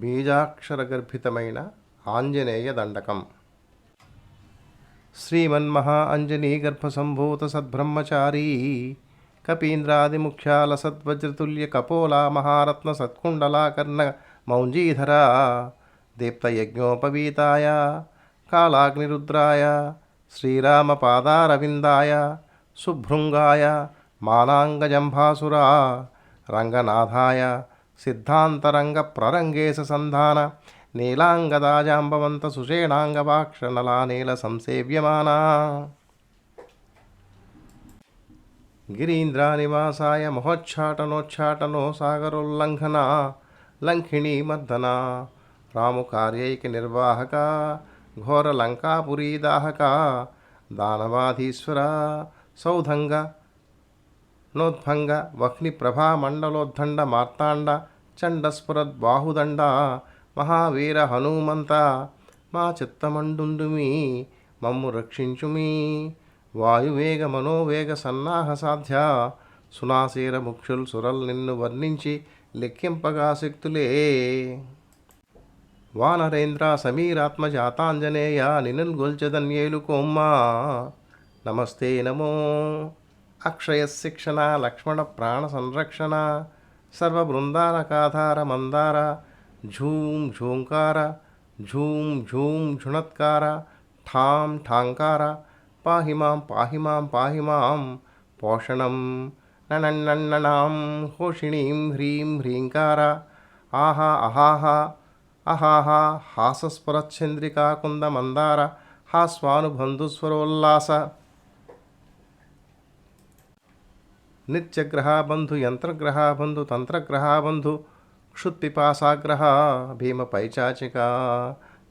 బీజాక్షరగర్భితమైన ఆంజనేయ దండకం. శ్రీమన్మహా అంజనీ గర్భసంభూత సద్బ్రహ్మచారీ కపీంద్రాదిముఖ్యాల సద్వజ్రతుల్య కపోలా మహారత్న సత్కుండలాకర్ణ మౌంజీధరా దీప్తయజ్ఞోపవీతాయ కాళాగ్నిరుద్రాయ శ్రీరామపాదారవిందాయ శుభృంగాయ మానాంగజంభాసురా రంగనాథాయ ಸಿದ್ಧಾಂತರಂಗ ಪ್ರರಂಗೇಶ ಸಂಧಾನ ನೀಲಾಂಗದಾಜಾಂಬವಂತ ಸುಷೇಣಾಂಗವಾಕ್ಷನಲಾನೇಲ ಸಂಸೇವ್ಯಮಾನ ಗಿರೀಂದ್ರಾನಿವಾಸಾಯ ಮಹೋಚ್ಛಾಟನೋಚ್ಛಾಟನೋ ಸಾಗರೋಲ್ಲಂಘನ ಲಂಘಿಣಿ ಮರ್ದನ ರಾಮಕಾರ್ಯೈಕ ನಿರ್ವಾಹಕ ಘೋರ ಲಂಕಾಪುರಿ ದಾಹಕ ದಾನವಾಧೀಶ್ವರ ಸೌಧಂಗ నోద్భంగ వహ్ని ప్రభా మండలోద్దండ మార్తాండ చండస్ఫురద్ బాహుదండ మహావీర హనుమంత మా చిత్తమండుండుమి మమ్ము రక్షించుమి. వాయువేగ మనోవేగ సన్నాహ సాధ్య సునాశీర ముక్షుల్ సురల్ నిన్ను వర్ణించి లెక్కింపగా శక్తులే. వానరేంద్ర సమీరాత్మజాతాంజనేయ నినుల్ గొల్చెదన్యేలుకోమ్మా నమస్తే నమో. అక్షయ శిక్షణ లక్ష్మణ ప్రాణ సంరక్షణ సర్వ బృందానకాధార మందార ఝూం ఝూంకార ఝూం ఝూం ఝుణత్కార ఠాం ఠాంకార పాహి మాం పాహి మాం పాహి మాం పోషణం ననన్నణాం హోషిణీం హ్రీం హ్రీంకార ఆహా అహాహా అహాహా హాసస్ఫురచ్చంద్రికా కుంద మందార హాస్వానుబంధుస్వరోల్లాస. నిత్యగ్రహ బంధు యంత్రగ్రహ బంధు బంధు క్షుత్పిపాసాగ్రహ భీమ పైచాచిక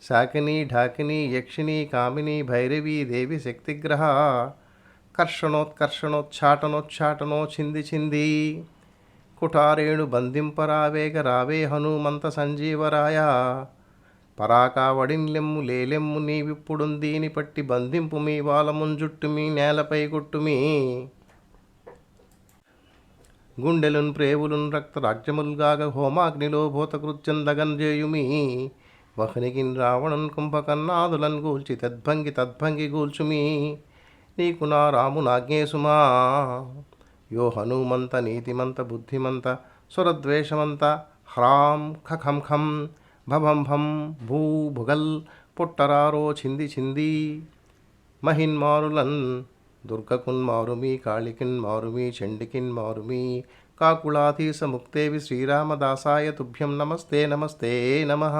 శాకిని ఢాకిని యక్షిణి కామిని భైరవీ దేవి శక్తిగ్రహ కర్షణోత్కర్షణోచ్చాటనోచ్చాటనో చింది చింది. కుటారేణు బంధింపరావేగ రావే హనుమంత సంజీవరాయ. పరాకావడిన్లెమ్ము లేలెమ్ము నీవిప్పుడుందీని పట్టి బంధింపు మీ వాలముంజుట్టు మీ నేలపై కొట్టుమీ. గుండెలున్ ప్రేవులున్ రక్తరాజ్యముల్గాగ హోమాగ్నిలో భూతకృత్యందగన్ చేయుమి వహ్నికిన్ రావణున్ కుంభకన్నాదులన్ గూల్చి తద్భంగి తద్భంగి గూల్చుమి. నీకు నా రామునాజ్ఞేసుమా. యో హనుమంత నీతిమంత బుద్ధిమంత సురద్వేషమంత హ్రాం ఖం ఖం భభం భం భూ భుగల్ పుట్టరారో చింది చింది. మహిన్మారులన్ దుర్గకున్ మారుమి కాళికిన్ మారుమి చండికిన్ మారుమి కాకుళాధీస ముక్తేవి శ్రీరామదాసాయ తుభ్యం నమస్తే నమస్తే నమః.